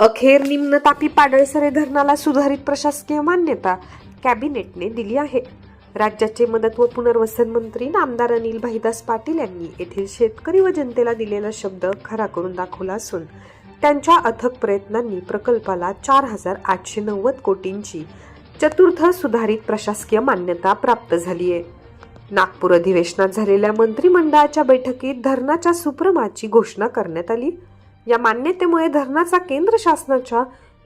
अखेर निम्न तापी पाडळसरे धरणाला सुधारित प्रशासकीय मान्यता कॅबिनेटने दिली आहे. राज्याचे मदत व पुनर्वसन मंत्री नामदार अनिल भाईदास पाटील यांनी येथील शेतकरी व जनतेला दिलेला शब्द खरा करून दाखवला असून त्यांच्या अथक प्रयत्नांनी प्रकल्पाला चार हजार आठशे नव्वद कोटींची चतुर्थ सुधारित प्रशासकीय मान्यता प्राप्त झाली आहे. नागपूर अधिवेशनात झालेल्या मंत्रिमंडळाच्या बैठकीत धरणाच्या सुप्रमाची घोषणा करण्यात आली. या मान्यतेमुळे धरणाचा केंद्र शासनाच्या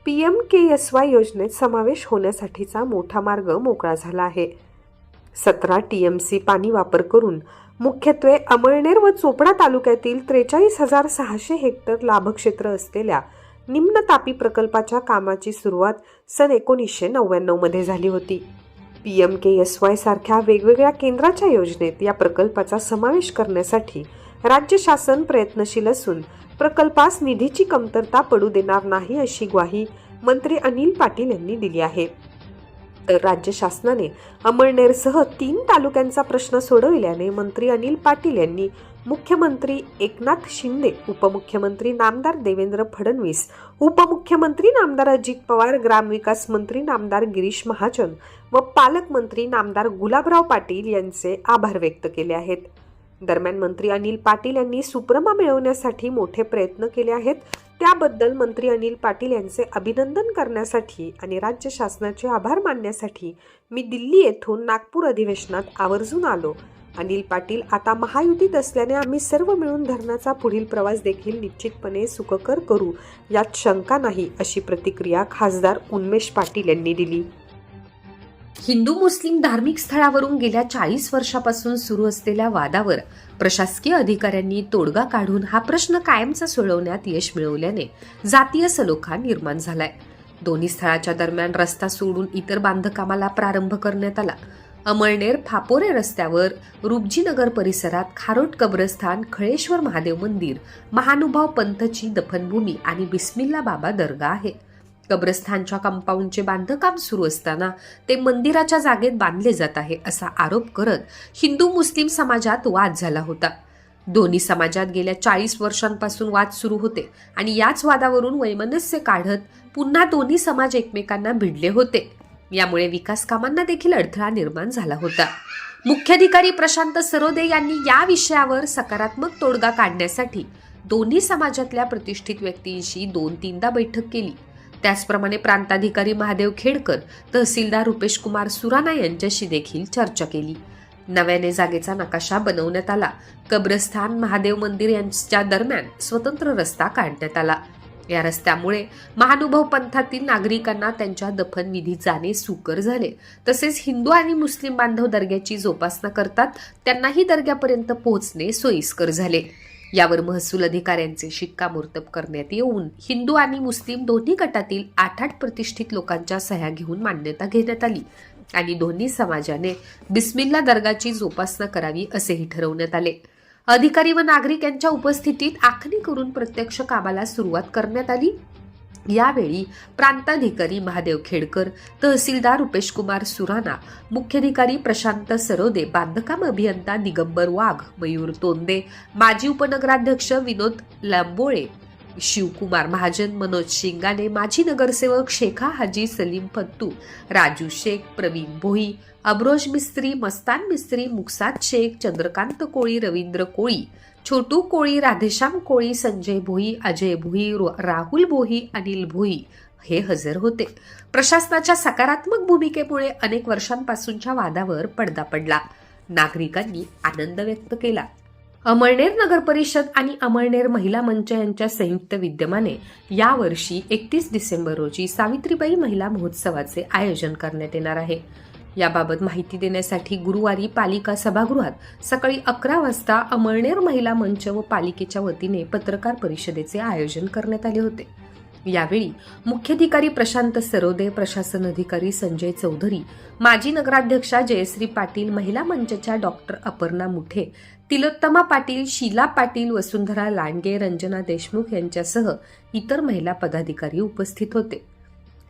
P M K S Y योजनेत समावेश होण्यासाठीचा मोठा मार्ग मोकळा झाला आहे. सतरा टी एम सी पाणी वापर करून मुख्यत्वे अमळनेर व चोपडा तालुक्यातील त्रेचाळीस हजार सहाशे हेक्टर लाभक्षेत्र असलेल्या निम्न तापी प्रकल्पाच्या कामाची सुरुवात सन एकोणीसशे नव्याण्णवमध्ये झाली होती. P M K S Y सारख्या वेगवेगळ्या केंद्राच्या योजनेत या प्रकल्पाचा समावेश करण्यासाठी राज्य शासन प्रयत्नशील असून प्रकल्पास निधीची कमतरता पडू देणार नाही अशी ग्वाही मंत्री अनिल पाटील यांनी दिली आहे. तर राज्य शासनाने अमळनेरसह तीन तालुक्यांचा प्रश्न सोडविल्याने मंत्री अनिल पाटील यांनी मुख्यमंत्री एकनाथ शिंदे उपमुख्यमंत्री नामदार देवेंद्र फडणवीस उपमुख्यमंत्री नामदार अजित पवार ग्रामविकास मंत्री नामदार गिरीश महाजन व पालकमंत्री नामदार गुलाबराव पाटील यांचे आभार व्यक्त केले आहेत. दरम्यान मंत्री अनिल पाटील यांनी सुप्रमा मिळवण्यासाठी मोठे प्रयत्न केले आहेत. त्याबद्दल मंत्री अनिल पाटील यांचे अभिनंदन करण्यासाठी आणि राज्य शासनाचे आभार मानण्यासाठी मी दिल्ली येथून नागपूर अधिवेशनात आवर्जून आलो. अनिल पाटील आता महायुतीत असल्याने आम्ही सर्व मिळून धरणाचा पुढील प्रवास देखील निश्चितपणे सुखकर करू यात शंका नाही अशी प्रतिक्रिया खासदार उन्मेष पाटील यांनी दिली. हिंदू मुस्लिम धार्मिक स्थळावरून गेल्या चाळीस वर्षापासून सुरू असलेल्या वादावर प्रशासकीय अधिकाऱ्यांनी तोडगा काढून हा प्रश्न कायमचा सोडवण्यात यश मिळवल्याने जातीय सलोखा निर्माण झालाय. दोन्ही स्थळाच्या दरम्यान रस्ता सोडून इतर बांधकामाला प्रारंभ करण्यात आला. अमळनेर फापोरे रस्त्यावर रुपजीनगर परिसरात खारोट कब्रस्थान खळेश्वर महादेव मंदिर महानुभाव पंथची दफनभूमी आणि बिस्मिल्ला बाबा दर्गा आहे. कब्रस्थानच्या कंपाऊंडचे बांधकाम सुरू असताना ते मंदिराच्या जागेत बांधले जात आहे असा आरोप करत हिंदू मुस्लिम समाजात वाद झाला होता. दोन्ही समाजात गेल्या चाळीस वर्षांपासून वाद सुरू होते आणि याच वादावरून वैमनस्य काढत पुन्हा दोन्ही समाज एकमेकांना भिडले होते. यामुळे विकास कामांना देखील अडथळा निर्माण झाला होता. मुख्याधिकारी प्रशांत सरोदे यांनी या विषयावर सकारात्मक तोडगा काढण्यासाठी दोन्ही समाजातल्या प्रतिष्ठित व्यक्तींशी दोन तीनदा बैठक केली. त्याचप्रमाणे प्रांताधिकारी महादेव खेडकर तहसीलदार रुपेश कुमार सुराना यांच्याशी देखील चर्चा केली. नव्याने जागेचा नकाशा बनवण्यात आला. कब्रस्थान महादेव मंदिर यांच्या दरम्यान स्वतंत्र रस्ता काढण्यात आला. या रस्त्यामुळे महानुभव पंथातील नागरिकांना त्यांच्या दफनविधी जाणे सुकर झाले. तसेच हिंदू आणि मुस्लिम बांधव दर्ग्याची जोपासना करतात त्यांनाही दर्ग्यापर्यंत पोहोचणे सोयीस्कर झाले. यावर महसूल अधिकाऱ्यांचे शिक्कामोर्तब करण्यात येऊन हिंदू आणि मुस्लिम दोन्ही गटातील आठ आठ प्रतिष्ठित लोकांच्या सह्या घेऊन मान्यता घेण्यात आली. आणि दोन्ही समाजाने बिस्मिल्ला दर्गाची जोपासना करावी असेही ठरवण्यात आले. अधिकारी व नागरिक यांच्या उपस्थितीत आखणी करून प्रत्यक्ष कामाला सुरुवात करण्यात आली. यावेळी प्रांताधिकारी महादेव खेडकर तहसीलदार रुपेश कुमार सुराणा मुख्याधिकारी प्रशांत सरोदे बांधकाम अभियंता दिगंबर वाघ मयूर तोंदे माजी उपनगराध्यक्ष विनोद लांबोळे शिवकुमार महाजन मनोज शिंगाने माजी नगरसेवक शेखा हाजी सलीम फत्तू राजू शेख प्रवीण भोई अब्रोज मिस्त्री मस्तान मिस्त्री मुक्साद शेख चंद्रकांत कोळी रवींद्र कोळी छोटू कोळी राधेश्याम कोळी संजय भोई अजय भोई रो- राहुल भोई अनिल भोई हे हजर होते. प्रशासनाच्या सकारात्मक भूमिकेमुळे अनेक वर्षांपासूनच्या वादावर पडदा पडला. नागरिकांनी आनंद व्यक्त केला. अमळनेर नगर परिषद आणि अमळनेर महिला मंच यांच्या संयुक्त विद्यमाने यावर्षी एकतीस डिसेंबर रोजी सावित्रीबाई महिला महोत्सवाचे आयोजन करण्यात येणार आहे. याबाबत माहिती देण्यासाठी गुरुवारी पालिका सभागृहात सकाळी अकरा वाजता अमळनेर महिला मंच व पालिकेच्या वतीने पत्रकार परिषदेचे आयोजन करण्यात आले होते. यावेळी मुख्याधिकारी प्रशांत सरोदे प्रशासन अधिकारी संजय चौधरी माजी नगराध्यक्षा जयश्री पाटील महिला मंचच्या डॉक्टर अपर्णा मुठे तिलोत्तमा पाटील शीला पाटील वसुंधरा लांडगे रंजना देशमुख यांच्यासह इतर महिला पदाधिकारी उपस्थित होते.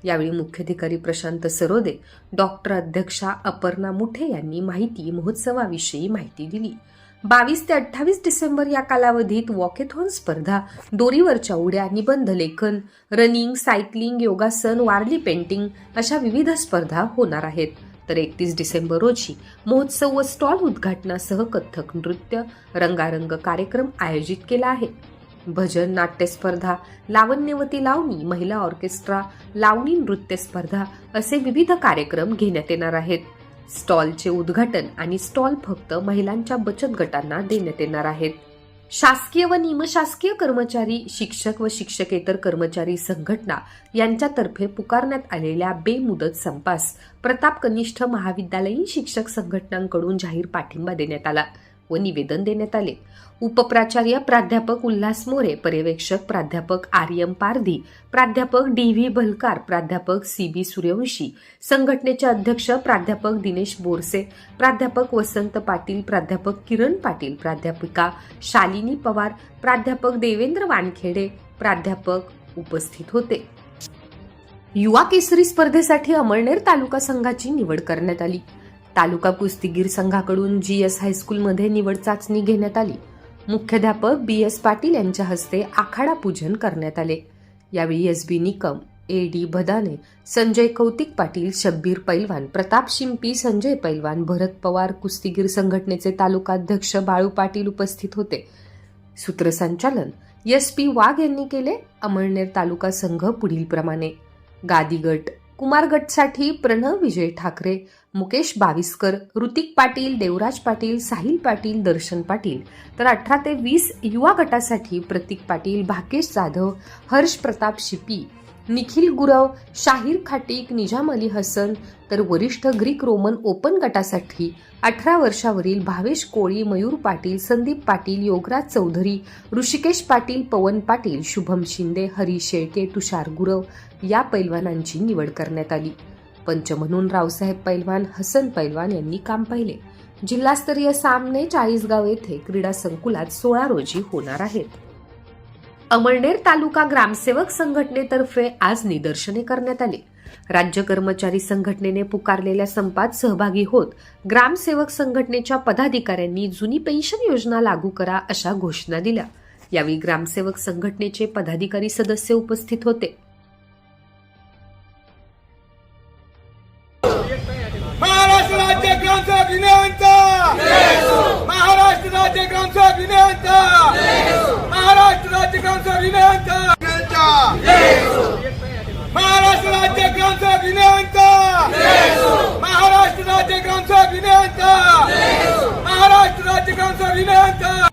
यावेळी मुख्याधिकारी प्रशांत सरोदे डॉक्टर अध्यक्षा अपर्णा मुठे यांनी माहिती महोत्सवाविषयी माहिती दिली. बावीस ते अठ्ठावीस डिसेंबर या कालावधीत वॉकेथॉन स्पर्धा दोरीवरच्या उड्या निबंध लेखन रनिंग सायकलिंग योगासन वारली पेंटिंग अशा विविध स्पर्धा होणार आहेत. तर एकतीस डिसेंबर रोजी महोत्सव व स्टॉल उद्घाटनासह कथ्थक नृत्य रंगारंग कार्यक्रम आयोजित केला आहे. भजन नाट्य स्पर्धा लावण्यवती लावणी महिला ऑर्केस्ट्रा लावणी नृत्य स्पर्धा असे विविध कार्यक्रम घेण्यात येणार आहेत. स्टॉलचे उद्घाटन आणि स्टॉल फक्त महिलांच्या बचत गटांना देण्यात येणार आहेत. शासकीय व निमशासकीय कर्मचारी शिक्षक व शिक्षकेतर कर्मचारी संघटना यांच्यातर्फे पुकारण्यात आलेल्या बेमुदत संपास प्रताप कनिष्ठ महाविद्यालयीन शिक्षक संघटनांकडून जाहीर पाठिंबा देण्यात आला. व निवेदन देण्यात आले. उपप्राचार्य प्राध्यापक उल्हास मोरे पर्यवेक्षक प्राध्यापक आर्यम पारधी प्राध्यापक डी व्ही भलकार प्राध्यापक सी बी सूर्यवंशी संघटनेचे अध्यक्ष प्राध्यापक दिनेश बोरसे प्राध्यापक वसंत पाटील प्राध्यापक किरण पाटील प्राध्यापिका शालिनी पवार प्राध्यापक देवेंद्र वानखेडे प्राध्यापक उपस्थित होते. युवा केसरी स्पर्धेसाठी अमळनेर तालुका संघाची निवड करण्यात आली. तालुका कुस्तीगीर संघाकडून जी एस हायस्कूलमध्ये निवड चाचणी घेण्यात आली. मुख्याध्यापक बी एस पाटील यांच्या हस्ते आखाडा पूजन करण्यात आले. यावेळी S B Nikam A D Bhadane Sanjay Kautik Patil Shabbir Pailwan Pratap Shimpi Sanjay पैलवान भरत पवार कुस्तीगीर संघटनेचे तालुकाध्यक्ष बाळू पाटील उपस्थित होते. सूत्रसंचालन एस पी वाघ यांनी केले अमळनेर तालुका संघ पुढील प्रमाणे गादी गट कुमार गटसाठी प्रणव विजय ठाकरे मुकेश बाविस्कर ऋतिक पाटील देवराज पाटील साहिल पाटील दर्शन पाटील. तर अठरा ते वीस युवा गटासाठी प्रतीक पाटील भाकेश जाधव हर्ष प्रताप शिपी निखिल गुरव शाहीर खाटीक निजाम अली हसन तर वरिष्ठ ग्रीक रोमन ओपन गटासाठी अठरा वर्षावरील भावेश कोळी मयूर पाटील संदीप पाटील योगराज चौधरी ऋषिकेश पाटील पवन पाटील शुभम शिंदे हरी शेळके तुषार गुरव या पैलवानांची निवड करण्यात आली. पंच म्हणून रावसाहेब पैलवान हसन पैलवान यांनी काम पाहिले. जिल्हास्तरीय सामने चाळीसगाव येथे क्रीडा संकुलात सोळा रोजी होणार आहेत. अमळनेर तालुका ग्रामसेवक संघटनेतर्फे आज निदर्शने करण्यात आली. राज्य कर्मचारी संघटनेने पुकारलेल्या संपात सहभागी होत ग्रामसेवक संघटनेच्या पदाधिकाऱ्यांनी जुनी पेन्शन योजना लागू करा अशा घोषणा दिल्या. यावेळी ग्रामसेवक संघटनेचे पदाधिकारी सदस्य उपस्थित होते. महाराष्ट्र राज्य ग्रामसेवक महाराष्ट्र राज्य ग्रामसेवक युनियनचा महाराष्ट्र राज्य महाराष्ट्र राज्य ग्रामसेवक युनियनचा महाराष्ट्र राज्य ग्रामसेवक युनियनचा महाराष्ट्र राज्य ग्रामसेवक युनियनचा